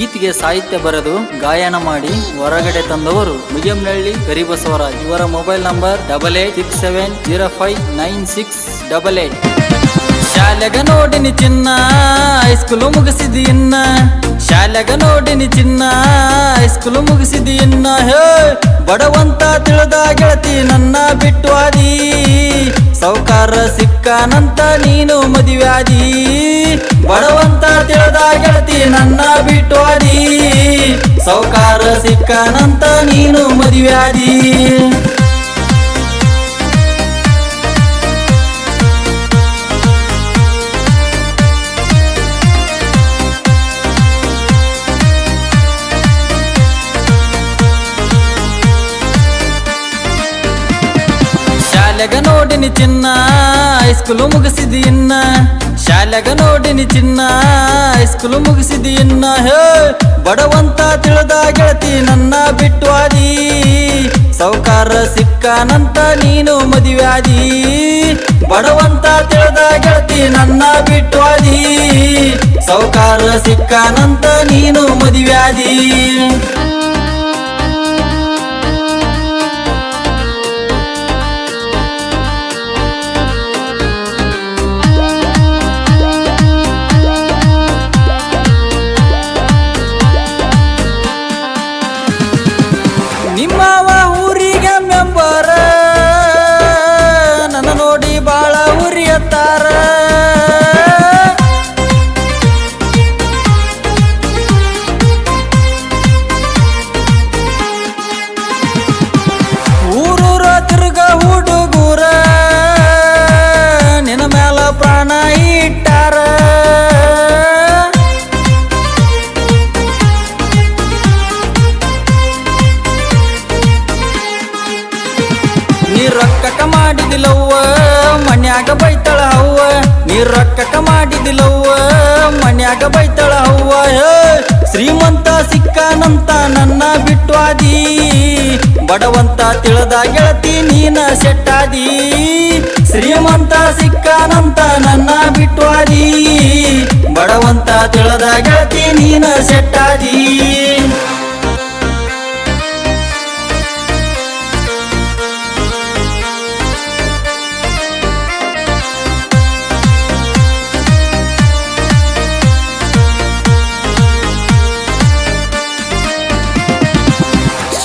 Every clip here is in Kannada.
ಗೀತೆಗೆ ಸಾಹಿತ್ಯ ಬರೆದು ಗಾಯನ ಮಾಡಿ ಹೊರಗಡೆ ತಂದವರು ಮುಗಿಯಂನಳ್ಳಿ ಗರಿಬಸವರಾಜ್. ಇವರ mobile number double eight six seven zero five nine six double eight. ಶಾಲೆಗ ನೋಡಿನಿ ಚಿನ್ನ ಹೈಸ್ಕೂಲು ಮುಗಿಸಿದಿ ಇನ್ನ. ಶಾಲೆಗ ನೋಡಿನಿ ಚಿನ್ನ ಹೈಸ್ಕೂಲು ಮುಗಿಸಿದಿ ಇನ್ನ. ಹೇ, ಬಡವಂತ ತಿಳಿದ ಗೆಳತಿ ನನ್ನ ಬಿಟ್ಟು ಆದಿ. ಸೌಕಾರ ಸಿಕ್ಕಾನಂತ ನೀನು ಮದುವ್ಯಾದಿ ಬಡವಂತ ತಿಳಿದ ಗೆಳತಿ ನನ್ನ ಬಿಟ್ಟು ಆದಿ. ಸೌಕಾರ ಸಿಕ್ಕಾನಂತ ನೀನು ಮದುವ್ಯಾದಿ ಶಾಲೆಗ ನೋಡಿನಿ ಚಿನ್ನ ಹೈಸ್ಕೂಲು ಮುಗಿಸಿದಿ ಇನ್ನ. ಶಾಲೆಗ ನೋಡಿನಿ ಚಿನ್ನ ಹೈಸ್ಕೂಲು ಮುಗಿಸಿದಿ ಇನ್ನ. ಹೇ, ಬಡವಂತ ತಿಳಿದ ಗೆಳತಿ ನನ್ನ ಬಿಟ್ಟು ಆದಿ. ಸೌಕಾರ ಸಿಕ್ಕಾನಂತ ನೀನು ಮದುವ್ಯಾದಿ ಬಡವಂತ ತಿಳಿದ ಗೆಳತಿ ನನ್ನ ಬಿಟ್ಟು ಆದಿ. ಸೌಕಾರ ಸಿಕ್ಕಾನಂತ ನೀನು ಮದುವ್ಯಾದಿ ರೊಕ್ಕಕ ಮಾಡಿದಿಲ್ಲವ್ವ, ಮನ್ಯಾಗ ಬೈತಳ ಹವ್ವ ನೀ ರೊಕ್ಕಕ ಮಾಡಿದಿಲ್ಲವ್ವ, ಮನ್ಯಾಗ ಬೈತಳ ಹವ್ವ ಶ್ರೀಮಂತ ಸಿಕ್ಕಾನಂತ ನನ್ನ ಬಿಟ್ವಾದಿ. ಬಡವಂತ ತಿಳಿದ ಗೆಳತಿ ನೀನ ಸೆಟ್ಟಾದಿ. ಶ್ರೀಮಂತ ಸಿಕ್ಕಾನಂತ ನನ್ನ ಬಿಟ್ಟು ಆದಿ ಬಡವಂತ ತಿಳಿದ ಗೆಳತಿ ನೀನ ಸೆಟ್ಟಾದಿ.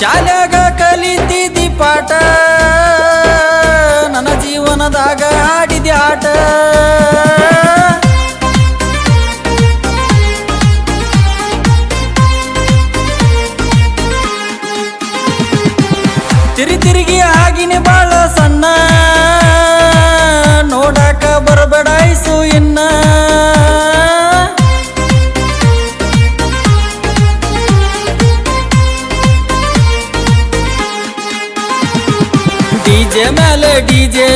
ಶಾಲ್ಯಾಗ ಕಲಿತಿದ್ದಿ ಪಾಠ ನನ್ನ ಜೀವನದಾಗ ಆಡಿದ ಆಟ. ತಿರಿ ತಿರುಗಿ ಆಗಿನ ಬಾಳ ಸಣ್ಣ ಡಿಜೆ ಮೇಲೆ ಡಿಜೆ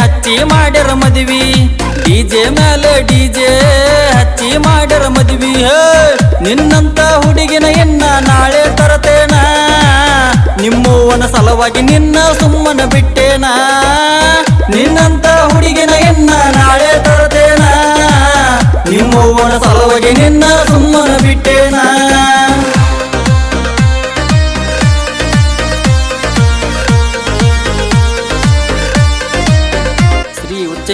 ಹಚ್ಚಿ ಮಾಡ್ಯಾರ ಮದ್ವಿ. ಡಿಜೆ ಮೇಲೆ ಡಿಜೆ ಹಚ್ಚಿ ಮಾಡ್ಯಾರ ಮದ್ವಿ. ನಿನ್ನಂತ ಹುಡುಗಿನ ಎನ್ನ ನಾಳೆ ತರತೇನ. ನಿಮ್ಮವನ ಸಲುವಾಗಿ ನಿನ್ನ ಸುಮ್ಮನ ಬಿಟ್ಟೇನ. ನಿನ್ನಂತ ಹುಡುಗಿನ ಎನ್ನ ನಾಳೆ ತರತೇನ. ನಿಮ್ಮವನ ಸಲುವಾಗಿ ನಿನ್ನ ಸುಮ್ಮನ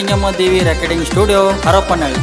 ಉಚ್ಚಂಗಮ್ಮ ದೇವಿ ರೆಕಾರ್ಡಿಂಗ್ ಸ್ಟುಡಿಯೋ ಹರಪನಹಳ್ಳಿ.